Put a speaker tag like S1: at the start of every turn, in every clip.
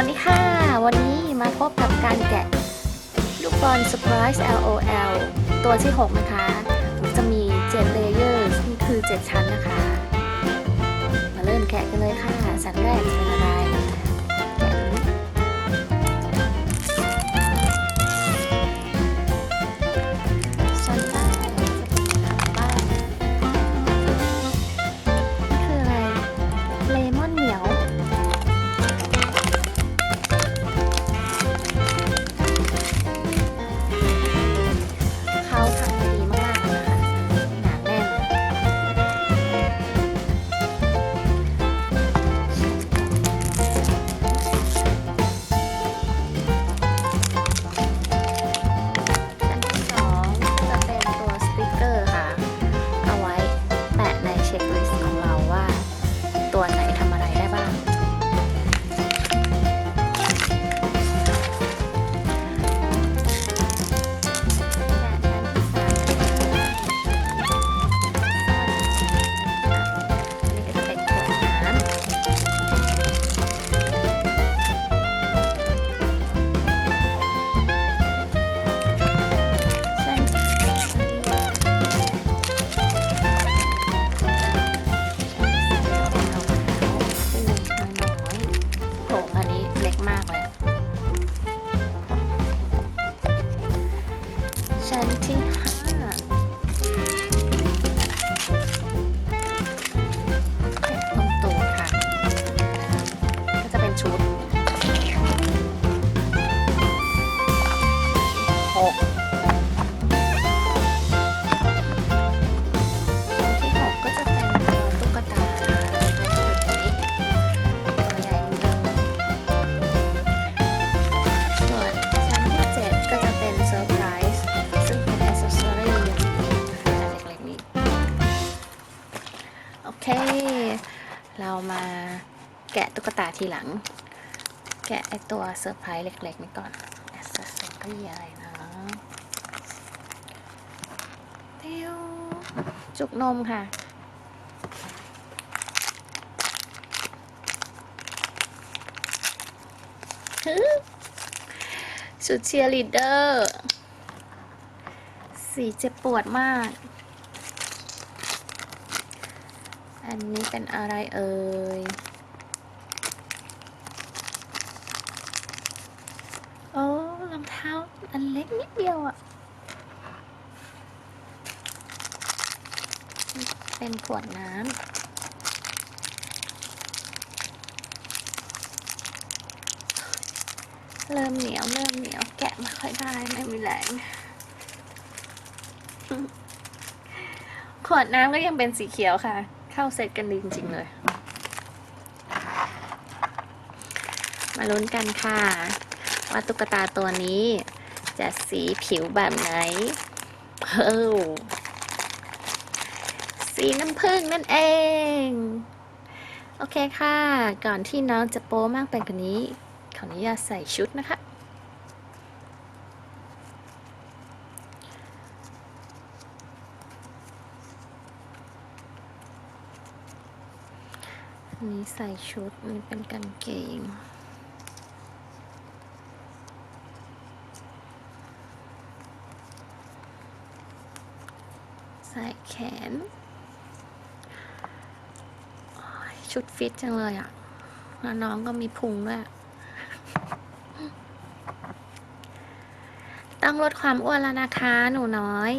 S1: วัสดีค่ะ วันนี้มาพบกับการแกะลูกบอล Surprise LOL ตัวที่ 6 นะคะ จะมี 7 layers นี่คือ 7 ชั้นนะคะ มาเริ่มแกะกันเลยค่ะชั้นแรก เค เรามาแกะตุ๊กตาทีหลัง แกะไอตัวเซอร์ไพรส์เล็กๆนี้ก่อนอ c เซสซอรี่อะไรนะเตียวจุกนมค่ะ ชุดเชียร์ลีดเดอร์ สีเจ็บปวดมาก อันนี้เป็นอะไรเอ่ย โอ้รองเท้าอันเล็กนิดเดียวอะ่ะ เป็นขวดน้ำเริ่มเหนียวเริ่มเหนียวแกะไม่ค่อยได้ไม่มีแรงขวดน้ำก็ยังเป็นสีเขียวค่ะ เข้าเซตกันดีจริงๆเลย มาลุ้นกันค่ะ ว่าตุ๊กตาตัวนี้ จะสีผิวแบบไหนเฮ้สีน้ำผึ้งนั่นเอง โอเคค่ะ ก่อนที่น้องจะโป้มากไปกว่านี้ ขออนุญาตใส่ชุดนะคะ นนี้ใส่ชุดนี่เป็นกางเกงใส่แขน ชุดฟิตจังเลยอะ แล้วน้องก็มีพุงด้วย ต้องลดความอ้วนแล้วนะคะ หนูน้อย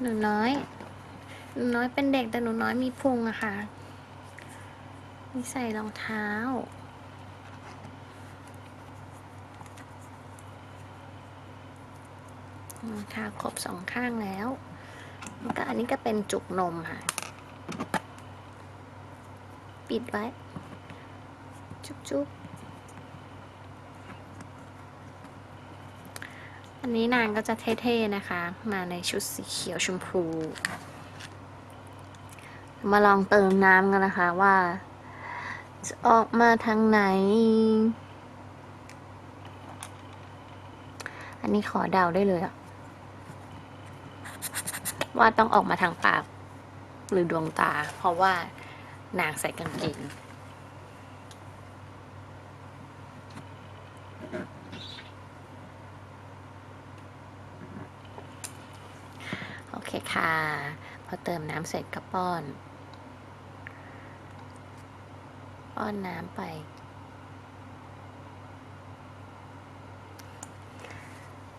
S1: หนูน้อย หนูน้อยเป็นเด็กแต่หนูน้อยมีพุงอะค่ะ มีใส่รองเท้า รองเท้าครบสองข้างแล้วแล้วก็อันนี้ก็เป็นจุกนมค่ะ ปิดไว้ จุ๊บจุบอันนี้นางก็จะเท่ๆนะคะ มาในชุดสีเขียวชมพู มาลองเติมน้ำกันนะคะว่า จออกมาทางไหน อันนี้ขอเดาได้เลยอะว่าต้องออกมาทางปาก หรือดวงตา เพราะว่านางใส่กางเกงโอเคค่ะ พอเติมน้ำเสร็จก็ป้อน ป้อนน้ำไป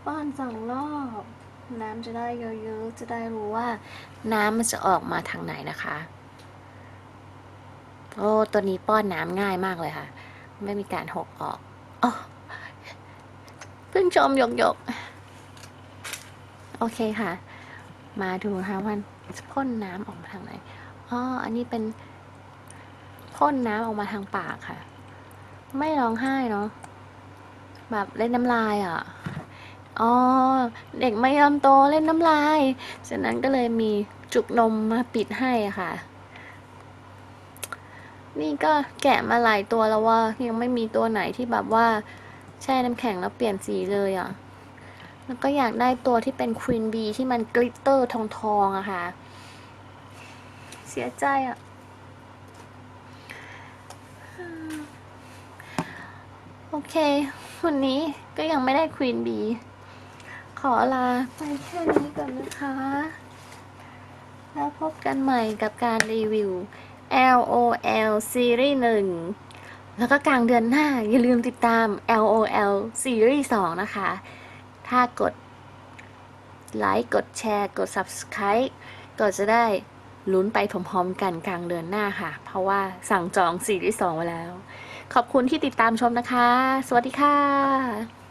S1: ป้อนสองรอบ น้ำจะได้เยอะๆ จะได้รู้ว่า น้ำมันจะออกมาทางไหนนะคะ โอ้ตัวนี้ป้อนน้ำง่ายมากเลยค่ะ ไม่มีการหกออกอ๋อเพิ่งชมยกหยกๆโอเคค่ะ มาดูนะคะว่าจะพ่นน้ำออกมาทางไหนอ๋ออันนี้เป็น พ่นน้ำออกมาทางปากค่ะ ไม่ร้องไห้เนาะแบบเล่นน้ำลายอะอ๋อเด็กไม่ยอมโตเล่นน้ำลายฉะนั้นก็เลยมีจุกนมมาปิดให้ค่ะ นี่ก็แกะมาหลายตัวแล้วว่า ยังไม่มีตัวไหนที่แบบว่าแช่น้ำแข็งแล้วเปลี่ยนสีเลยอะแล้วก็อยากได้ตัวที่เป็นควีนบีที่มันกลิตเตอร์ทองทองๆอะค่ะ เสียใจอะ โอเค วันนี้ก็ยังไม่ได้ควีนบี ขอลาไปแค่นี้ก่อนนะคะ แล้วพบกันใหม่กับการรีวิว LOL ซีรีส์1แล้วก็กลางเดือนหน้า อย่าลืมติดตาม LOL ซีรีส์2นะคะ ถ้ากดไลค์ กดแชร์ กด Subscribe ก็จะได้ ลุ้นไปพร้อมๆกันกลางเดือนหน้าค่ะ เพราะว่าสั่งจองซีรีส์สองไว้แล้ว ขอบคุณที่ติดตามชมนะคะ สวัสดีค่ะ